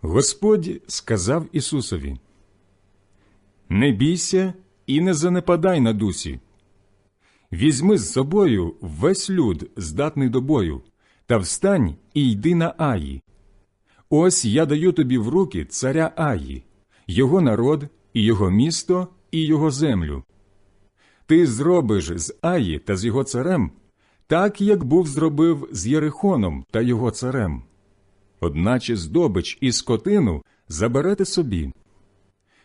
Господь сказав Ісусові: Не бійся і не занепадай на дусі. Візьми з собою весь люд, здатний до бою, та встань і йди на Аї. Ось я даю тобі в руки царя Аї, його народ, і його місто, і його землю. Ти зробиш з Аї та з його царем так, як був зробив з Єрихоном та його царем. Одначе здобич і скотину заберете собі.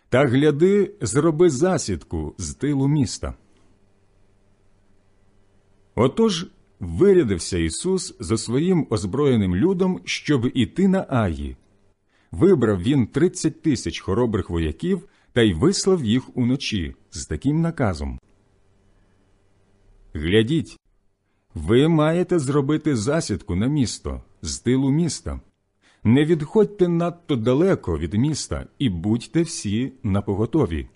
Та гляди, зроби засідку з тилу міста. Отож вирядився Ісус за своїм озброєним людом, щоб іти на Аї. Вибрав він тридцять тисяч хоробрих вояків та й вислав їх уночі з таким наказом. Глядіть, ви маєте зробити засідку на місто з тилу міста. Не відходьте надто далеко від міста і будьте всі напоготові.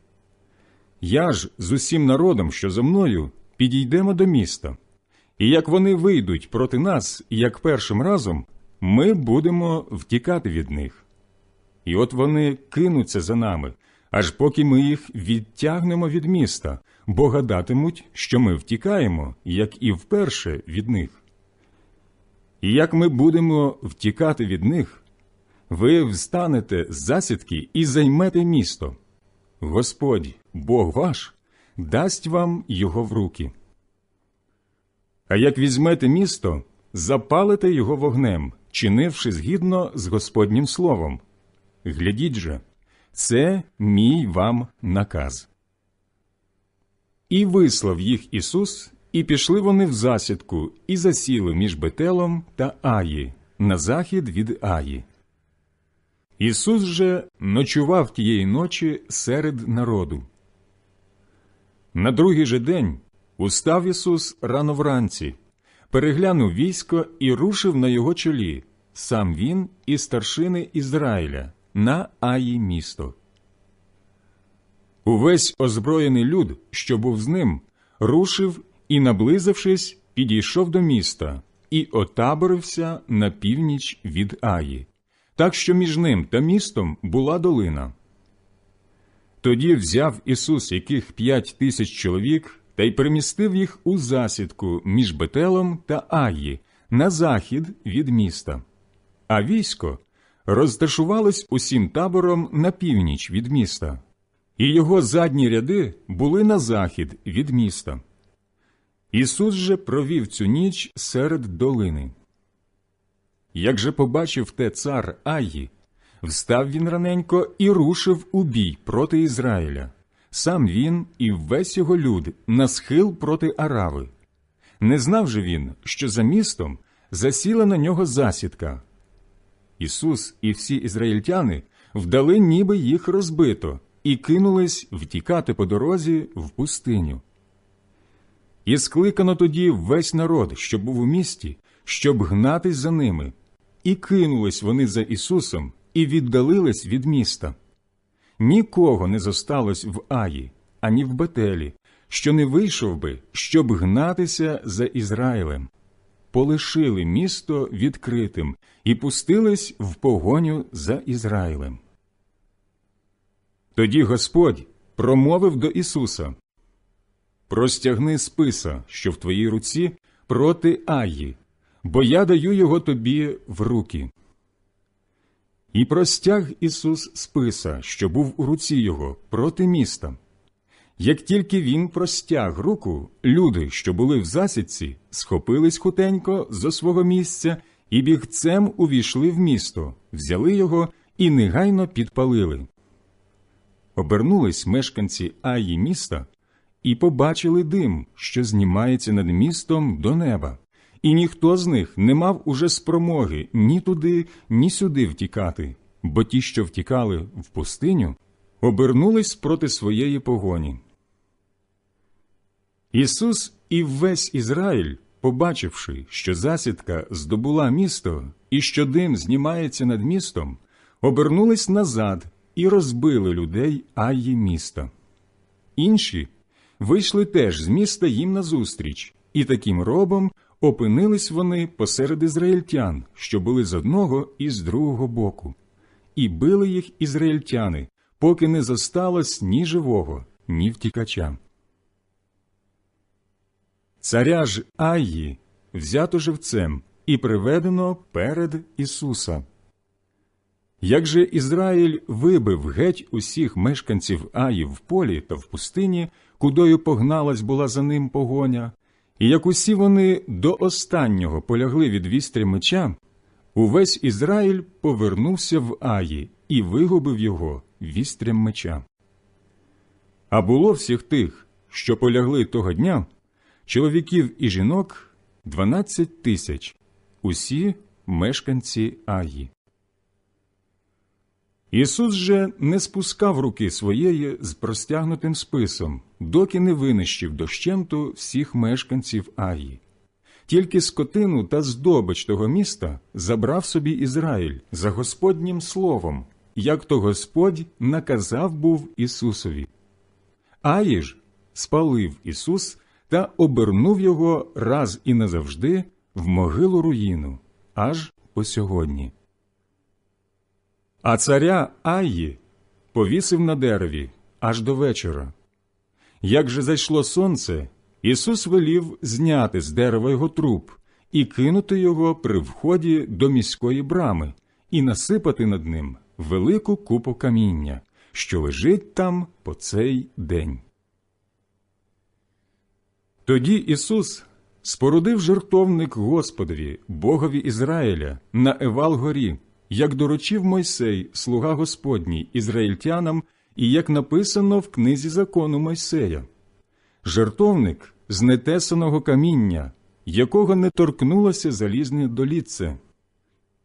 Я ж з усім народом, що за мною, підійдемо до міста. І як вони вийдуть проти нас, як першим разом, ми будемо втікати від них. І от вони кинуться за нами, аж поки ми їх відтягнемо від міста, бо гадатимуть, що ми втікаємо, як і вперше від них. І як ми будемо втікати від них, ви встанете з засідки і займете місто. Господь, Бог ваш, дасть вам його в руки. А як візьмете місто, запалите його вогнем, чинивши згідно з Господнім словом. Глядіть же, це мій вам наказ. І вислав їх Ісус, і пішли вони в засідку, і засіли між Бетелом та Аї, на захід від Аї. Ісус же ночував тієї ночі серед народу. На другий же день устав Ісус рано вранці, переглянув військо і рушив на його чолі, сам він і старшини Ізраїля на Аї місто. Увесь озброєний люд, що був з ним, рушив і, наблизившись, підійшов до міста і отаборився на північ від Аї, так що між ним та містом була долина. Тоді взяв Ісус яких п'ять тисяч чоловік та й примістив їх у засідку між Бетелом та Аї на захід від міста, а військо розташувалось усім табором на північ від міста, і його задні ряди були на захід від міста. Ісус же провів цю ніч серед долини. Як же побачив те цар Аї, встав він раненько і рушив у бій проти Ізраїля, сам він і весь його люд на схил проти Арави. Не знав же він, що за містом засіла на нього засідка. Ісус і всі ізраїльтяни вдали, ніби їх розбито, і кинулись втікати по дорозі в пустиню. І скликано тоді весь народ, що був у місті, щоб гнатись за ними, і кинулись вони за Ісусом і віддалились від міста. Нікого не зосталось в Аї, ані в Бетелі, що не вийшов би, щоб гнатися за Ізраїлем. Полишили місто відкритим і пустились в погоню за Ізраїлем. Тоді Господь промовив до Ісуса Простягни списа, що в твоїй руці, проти Аї, бо я даю його тобі в руки. І простяг Ісус списа, що був у руці його, проти міста. Як тільки він простяг руку, люди, що були в засідці, схопились хутенько зо свого місця і бігцем увійшли в місто, взяли його і негайно підпалили. Обернулись мешканці Аї міста і побачили дим, що знімається над містом до неба, і ніхто з них не мав уже спромоги ні туди, ні сюди втікати, бо ті, що втікали в пустиню, обернулись проти своєї погоні. Ісус і весь Ізраїль, побачивши, що засідка здобула місто і що дим знімається над містом, обернулись назад і розбили людей Аї міста. Інші вийшли теж з міста їм назустріч, і таким робом опинились вони посеред ізраїльтян, що були з одного і з другого боку. і били їх ізраїльтяни, поки не зосталось ні живого, ні втікача. Царя ж Аї взято живцем і приведено перед Ісуса. Як же Ізраїль вибив геть усіх мешканців Аї в полі та в пустині, кудою погналась була за ним погоня, і як усі вони до останнього полягли від вістря меча, увесь Ізраїль повернувся в Аї і вигубив його вістрям меча. А було всіх тих, що полягли того дня, чоловіків і жінок дванадцять тисяч, усі мешканці Аї. Ісус же не спускав руки своєї з простягнутим списом, доки не винищив дощенту всіх мешканців Аї. Тільки скотину та здобич того міста забрав собі Ізраїль за Господнім словом, як то Господь наказав був Ісусові. Аї ж спалив Ісус та обернув його раз і назавжди в могилу руїну, аж по сьогодні. А царя Аї повісив на дереві аж до вечора. Як же зайшло сонце, Ісус велів зняти з дерева його труп і кинути його при вході до міської брами, і насипати над ним велику купу каміння, що лежить там по цей день. Тоді Ісус спорудив жертовник Господові, Богові Ізраїля, на Евал горі, як доручив Мойсей, слуга Господній, ізраїльтянам, і як написано в книзі закону Мойсея. Жертовник з нетесаного каміння, якого не торкнулося залізне долітце,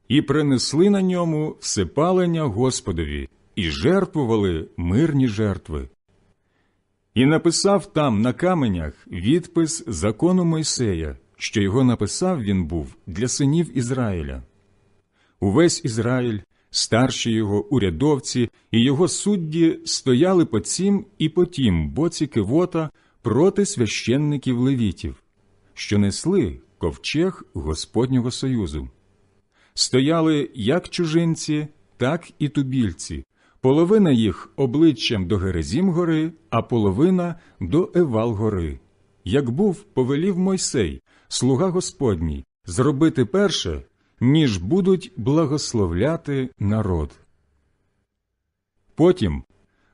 і принесли на ньому всепалення Господові, і жертвували мирні жертви. І написав там на каменях відпис закону Мойсея, що його написав він був для синів Ізраїля. Увесь Ізраїль, старші його урядовці і його судді стояли по цім і по тім боці кивота проти священників левітів, що несли ковчег Господнього Союзу. Стояли як чужинці, так і тубільці, половина їх обличчям до Герезім гори, а половина до Евал гори. Як був, повелів Мойсей, слуга Господній, зробити перше, ніж будуть благословляти народ. Потім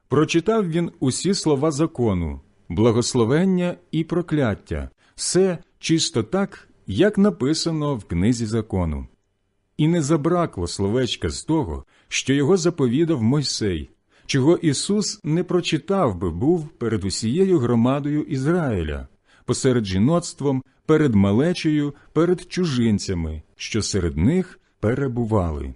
прочитав він усі слова закону, благословення і прокляття, все чисто так, як написано в книзі закону. І не забракло словечка з того, що його заповідав Мойсей, чого Ісус не прочитав би був перед усією громадою Ізраїля, посеред жіноцтвом, перед малечею, перед чужинцями, що серед них перебували.